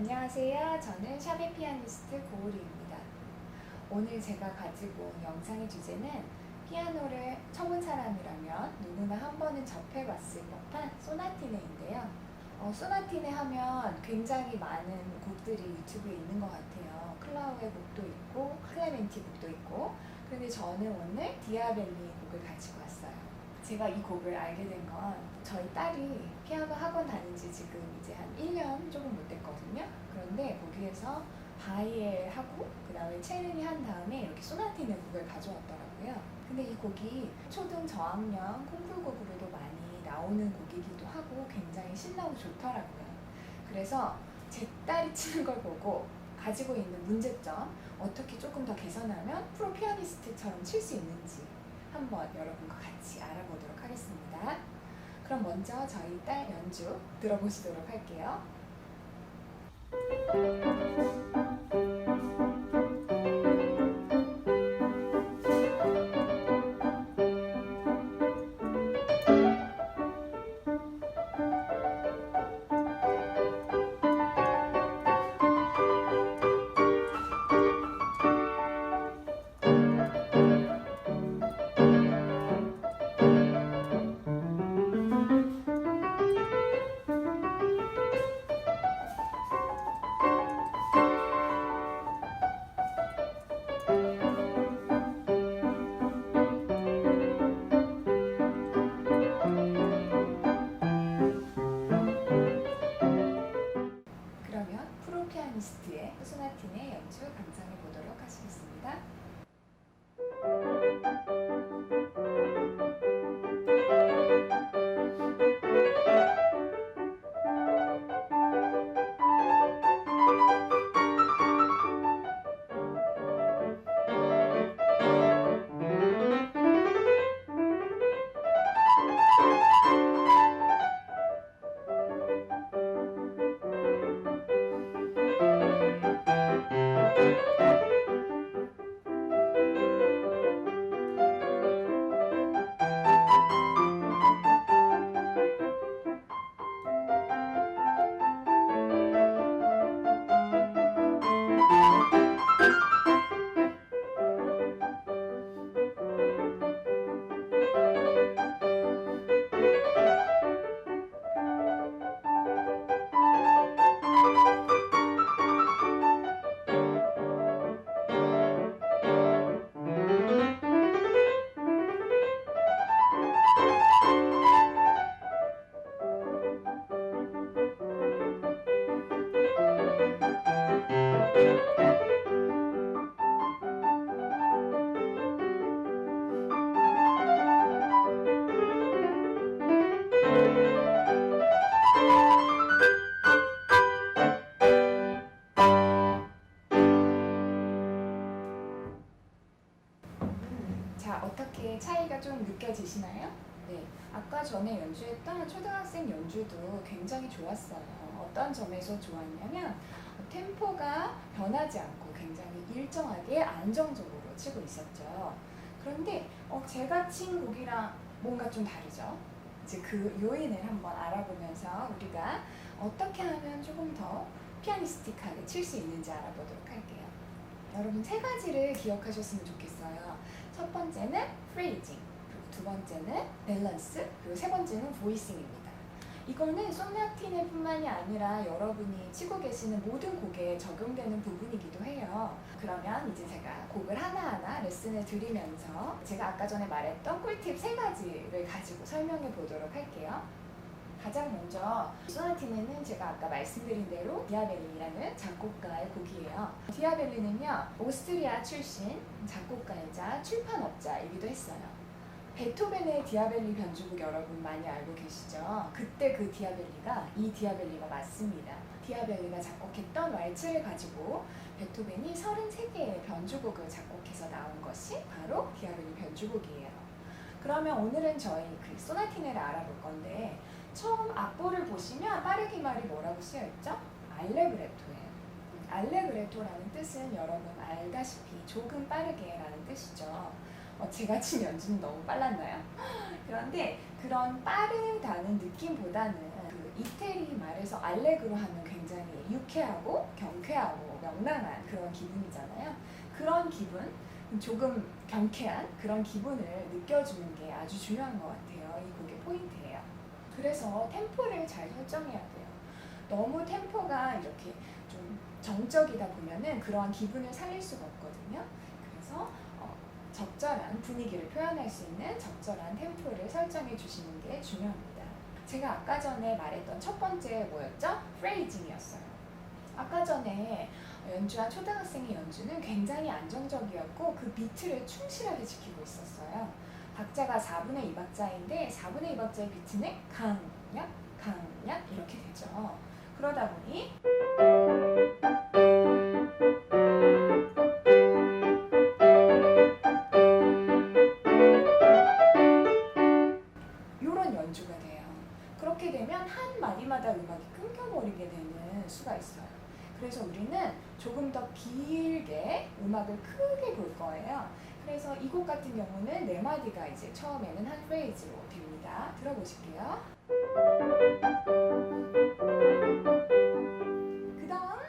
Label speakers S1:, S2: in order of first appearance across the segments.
S1: 안녕하세요. 저는 샵의 피아니스트 고우리입니다. 오늘 제가 가지고 온 영상의 주제는 피아노를 쳐본 사람이라면 누구나 한 번은 접해봤을 법한 소나티네인데요. 어, 소나티네 하면 굉장히 많은 곡들이 유튜브에 있는 것 같아요. 클라우의 곡도 있고, 클레멘티 곡도 있고, 그런데 저는 오늘 디아벨리 곡을 가지고 왔어요. 제가 이 곡을 알게 된 건 저희 딸이 피아노 학원 다닌 지 지금 이제 한 1년 조금 못 됐거든요. 그런데 거기에서 바이엘 하고 그 다음에 체르니 한 다음에 이렇게 소나티네 곡을 가져왔더라고요. 근데 이 곡이 초등 저학년 콩쿨곡으로도 많이 나오는 곡이기도 하고 굉장히 신나고 좋더라고요. 그래서 제 딸이 치는 걸 보고 가지고 있는 문제점 어떻게 조금 더 개선하면 프로 피아니스트처럼 칠 수 있는지 한번 여러분과 같이 알아보도록 하겠습니다. 그럼 먼저 저희 딸 연주 들어보시도록 할게요. 좀 느껴지시나요? 네. 아까 전에 연주했던 초등학생 연주도 굉장히 좋았어요. 어떤 점에서 좋았냐면, 템포가 변하지 않고 굉장히 일정하게 안정적으로 치고 있었죠. 그런데, 어, 제가 친 곡이랑 뭔가 좀 다르죠? 이제 그 요인을 한번 알아보면서 우리가 어떻게 하면 조금 더 피아니스틱하게 칠 수 있는지 알아보도록 할게요. 여러분 세 가지를 기억하셨으면 좋겠어요. 첫 번째는 프레이징, 두 번째는 밸런스, 그리고 세 번째는 보이싱입니다. 이거는 소나티네뿐만이 아니라 여러분이 치고 계시는 모든 곡에 적용되는 부분이기도 해요. 그러면 이제 제가 곡을 하나하나 레슨을 드리면서 제가 아까 전에 말했던 꿀팁 세 가지를 가지고 설명해 보도록 할게요. 가장 먼저 소나티네는 제가 아까 말씀드린 대로 디아벨리라는 작곡가의 곡이에요. 디아벨리는요 오스트리아 출신 작곡가이자 출판업자이기도 했어요. 베토벤의 디아벨리 변주곡 여러분 많이 알고 계시죠? 그때 그 디아벨리가 이 디아벨리가 맞습니다. 디아벨리가 작곡했던 왈츠를 가지고 베토벤이 33개의 변주곡을 작곡해서 나온 것이 바로 디아벨리 변주곡이에요. 그러면 오늘은 저희 그 소나티네를 알아볼 건데 처음 악보를 보시면 빠르기 말이 뭐라고 쓰여 있죠? 알레그레토예요. 알레그레토라는 뜻은 여러분 알다시피 조금 빠르게라는 뜻이죠. 어, 제가 친 연주는 너무 빨랐나요? 그런데 그런 빠르다는 느낌보다는 그 이태리 말에서 알레그로 하면 굉장히 유쾌하고 경쾌하고 명랑한 그런 기분이잖아요. 그런 기분, 조금 경쾌한 그런 기분을 느껴주는 게 아주 중요한 것 같아요. 이 곡의 포인트예요. 그래서 템포를 잘 설정해야 돼요. 너무 템포가 이렇게 좀 정적이다 보면은 그러한 기분을 살릴 수가 없거든요. 그래서 어, 적절한 분위기를 표현할 수 있는 적절한 템포를 설정해 주시는 게 중요합니다. 제가 아까 전에 말했던 첫 번째 뭐였죠? 프레이징이었어요. 아까 전에 연주한 초등학생의 연주는 굉장히 안정적이었고 그 비트를 충실하게 지키고 있었어요. 박자가 4분의 2박자인데 4분의 2박자의 비트는 강약, 강약 이렇게 되죠. 그러다 보니 수가 있어요. 그래서 우리는 조금 더 길게 음악을 크게 볼 거예요. 그래서 이 곡 같은 경우는 네 마디가 이제 처음에는 한 프레이즈로 됩니다. 들어보실게요. 그 다음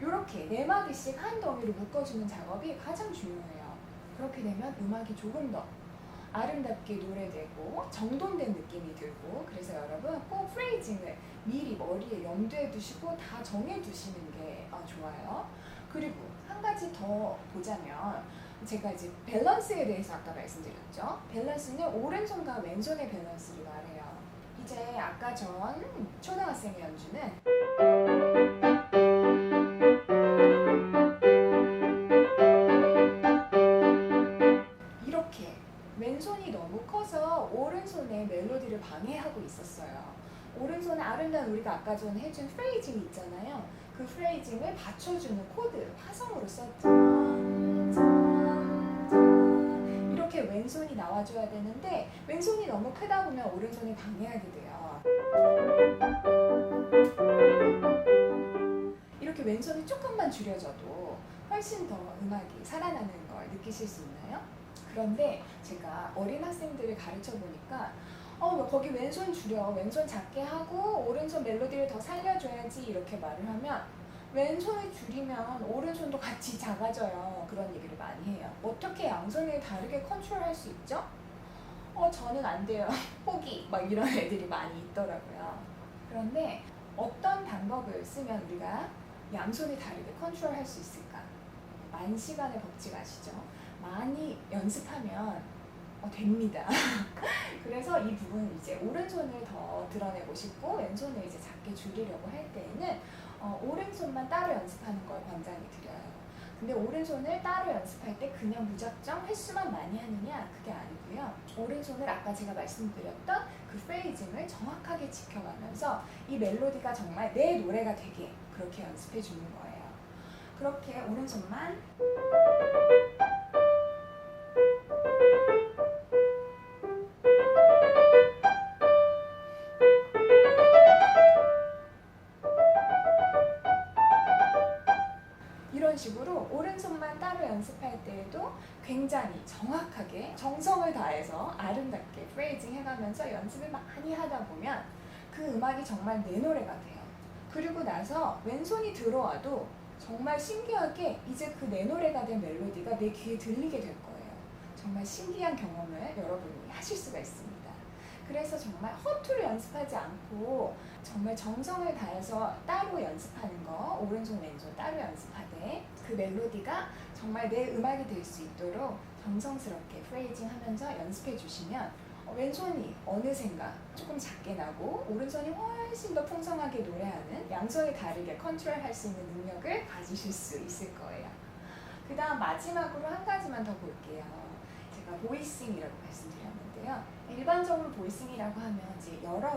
S1: 이렇게 네 마디씩 한 덩이로 묶어주는 작업이 가장 중요해요. 그렇게 되면 음악이 조금 더 아름답게 노래되고 정돈된 느낌이 들고 그래서 여러분 꼭 프레이징을 미리 머리에 염두에 두시고 다 정해 두시는 게 어, 좋아요. 그리고 한 가지 더 보자면 제가 이제 밸런스에 대해서 아까 말씀드렸죠. 밸런스는 오른손과 왼손의 밸런스를 말해요. 이제 아까 전 초등학생의 연주는 멜로디를 방해하고 있었어요. 오른손에 아름다운 우리가 아까 전에 해준 프레이징 있잖아요. 그 프레이징을 받쳐주는 코드 화성으로 썼죠. 이렇게 왼손이 나와줘야 되는데 왼손이 너무 크다 보면 오른손이 방해하게 돼요. 이렇게 왼손이 조금만 줄여져도 훨씬 더 음악이 살아나는 걸 느끼실 수 있나요? 그런데 제가 어린 학생들을 가르쳐 보니까 어, 뭐 거기 왼손 줄여, 왼손 작게 하고 오른손 멜로디를 더 살려줘야지 이렇게 말을 하면 왼손을 줄이면 오른손도 같이 작아져요. 그런 얘기를 많이 해요. 어떻게 양손을 다르게 컨트롤할 수 있죠? 어, 저는 안 돼요. 포기. 막 이런 애들이 많이 있더라고요. 그런데 어떤 방법을 쓰면 우리가 양손을 다르게 컨트롤할 수 있을까? 만 시간의 법칙 아시죠? 많이 연습하면 어, 됩니다. 그래서 이 부분 이제 오른손을 더 드러내고 싶고 왼손을 이제 작게 줄이려고 할 때에는 어, 오른손만 따로 연습하는 걸 권장이 드려요. 근데 오른손을 따로 연습할 때 그냥 무작정 횟수만 많이 하느냐 그게 아니고요. 오른손을 아까 제가 말씀드렸던 그 프레이징을 정확하게 지켜가면서 이 멜로디가 정말 내 노래가 되게 그렇게 연습해 주는 거예요. 그렇게 오른손만 이런 식으로 오른손만 따로 연습할 때에도 굉장히 정확하게 정성을 다해서 아름답게 프레이징 해가면서 연습을 많이 하다 보면 그 음악이 정말 내 노래가 돼요. 그리고 나서 왼손이 들어와도 정말 신기하게 이제 그 내 노래가 된 멜로디가 내 귀에 들리게 될 거예요. 정말 신기한 경험을 여러분이 하실 수가 있습니다. 그래서 정말 허투루 연습하지 않고 정말 정성을 다해서 따로 연습하는 거 오른손 왼손 따로 연습하되 그 멜로디가 정말 내 음악이 될 수 있도록 정성스럽게 프레이징 하면서 연습해 주시면 어, 왼손이 어느샌가 조금 작게 나고 오른손이 훨씬 더 풍성하게 노래하는 양손이 다르게 컨트롤 할 수 있는 능력을 가지실 수 있을 거예요. 그 다음 마지막으로 한 가지만 더 볼게요. 제가 보이싱이라고 말씀드렸는데요. 일반적으로 보이싱이라고 하면 이제 여러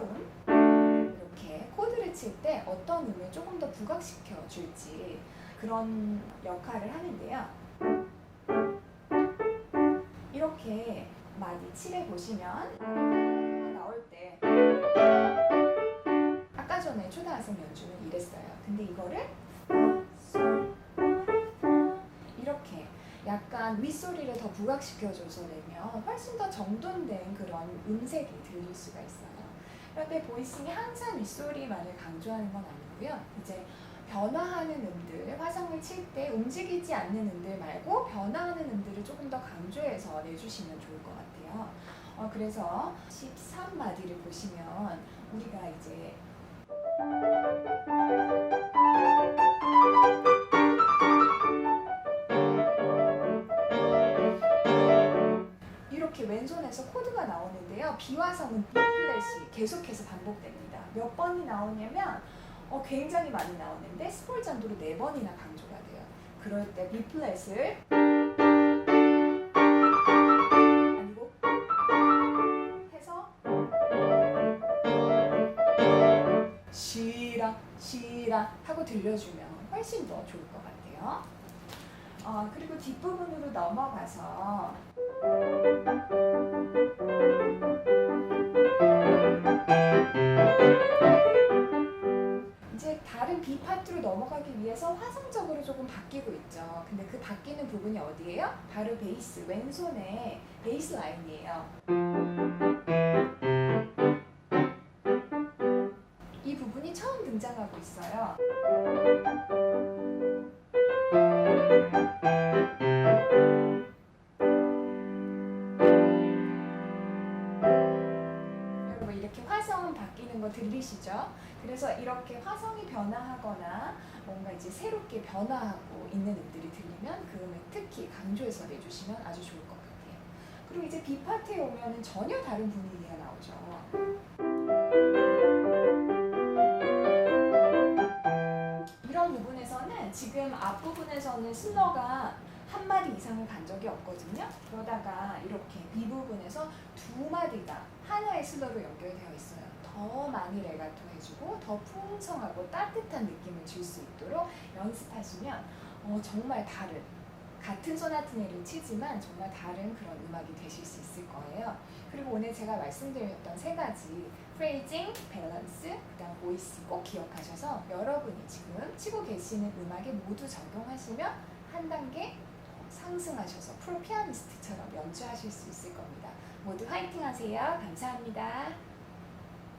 S1: 음 이렇게 코드를 칠 때 어떤 음을 조금 더 부각시켜 줄지 그런 역할을 하는데요. 이렇게 많이 칠해 보시면 나올 때 아까 전에 초등학생 연주는 이랬어요. 근데 이거를 약간 윗소리를 더 부각시켜줘서 내면 훨씬 더 정돈된 그런 음색이 들릴 수가 있어요. 그런데 보이싱이 항상 윗소리만을 강조하는 건 아니고요. 이제 변화하는 음들, 화성을 칠 때 움직이지 않는 음들 말고 변화하는 음들을 조금 더 강조해서 내주시면 좋을 것 같아요. 어, 그래서 13마디를 보시면 우리가 이제 이렇게 왼손에서 코드가 나오는데요. 비화성은 B 플랫이 계속해서 반복됩니다. 몇 번이 나오냐면 어, 굉장히 많이 나오는데 스몰 잔도로 네 번이나 강조가 돼요. 그럴 때 B 플랫을 아니고 해서 쉬라 쉬라 하고 들려주면 훨씬 더 좋을 것 같아요. 어, 그리고 뒷부분으로 넘어가서 이제 다른 B 파트로 넘어가기 위해서 화성적으로 조금 바뀌고 있죠. 근데 그 바뀌는 부분이 어디예요? 바로 베이스, 왼손의 베이스 라인이에요. 들리시죠? 그래서 이렇게 화성이 변화하거나 뭔가 이제 새롭게 변화하고 있는 음들이 들리면 그 음을 특히 강조해서 내주시면 아주 좋을 것 같아요. 그리고 이제 B 파트에 오면은 전혀 다른 분위기가 나오죠. 이런 부분에서는 지금 앞부분에서는 슬러가 한 마디 이상을 간 적이 없거든요. 그러다가 이렇게 B 부분에서 두 마디가 하나의 슬러로 연결되어 있어요. 더 많이 레가토 해주고 더 풍성하고 따뜻한 느낌을 줄 수 있도록 연습하시면 어, 정말 다른 같은 소나트네를 치지만 정말 다른 그런 음악이 되실 수 있을 거예요. 그리고 오늘 제가 말씀드렸던 세 가지 프레이징, 밸런스, 그다음 보이스 꼭 기억하셔서 여러분이 지금 치고 계시는 음악에 모두 적용하시면 한 단계 더 상승하셔서 프로 피아니스트처럼 연주하실 수 있을 겁니다. 모두 화이팅 하세요. 감사합니다.